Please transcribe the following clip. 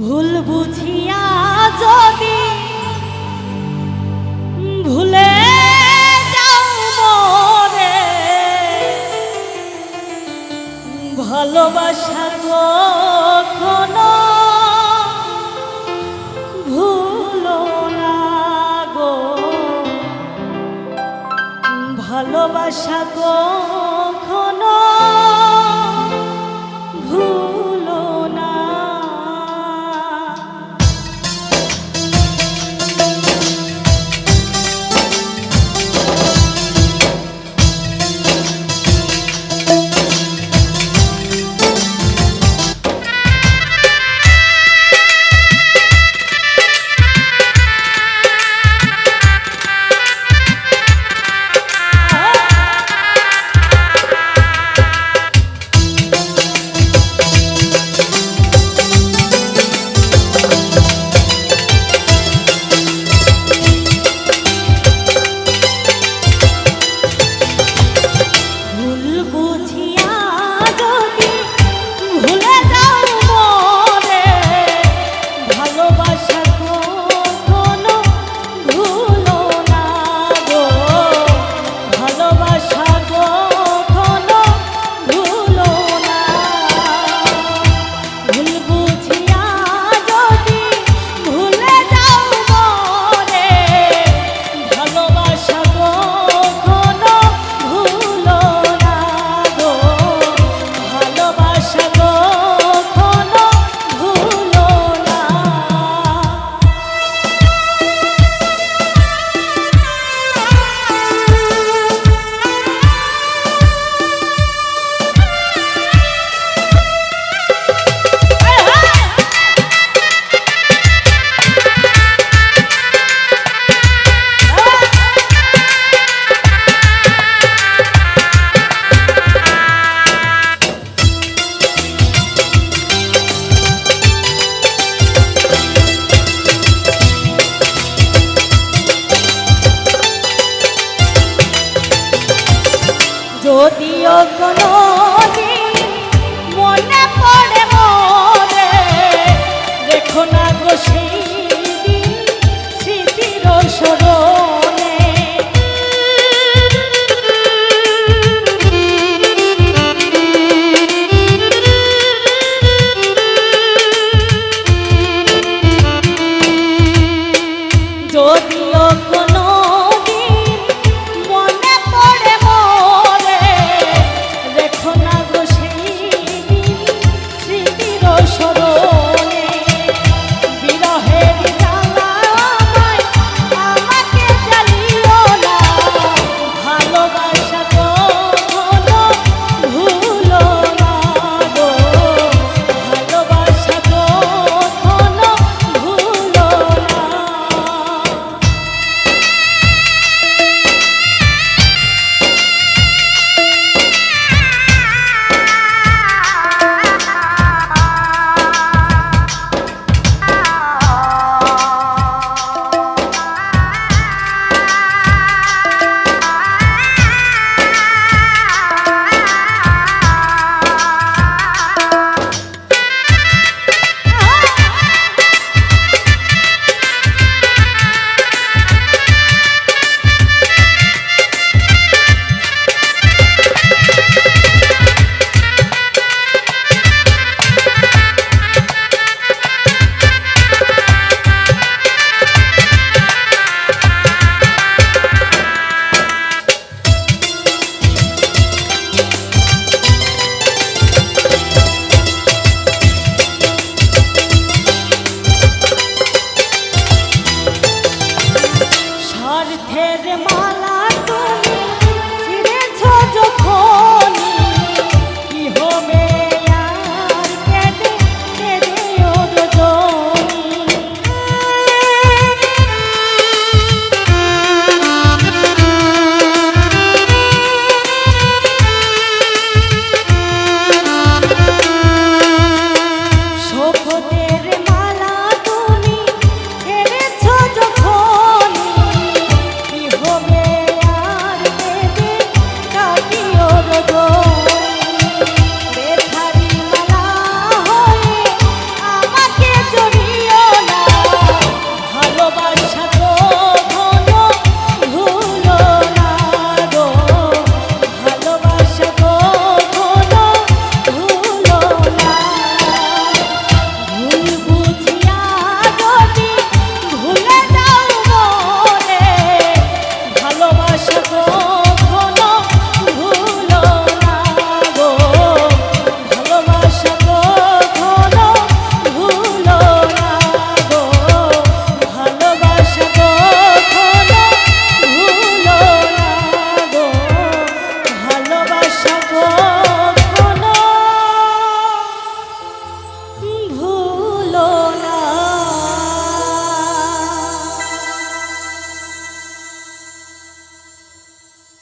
ভুল বুঝিয়া যদি ভুলে যাও ভালোবাসা কখনো ভুলো না গো। ভালোবাসা কখনো যদিও কোনো মনে পড়ে মনে দেখো না গো সেই স্মৃতির সরো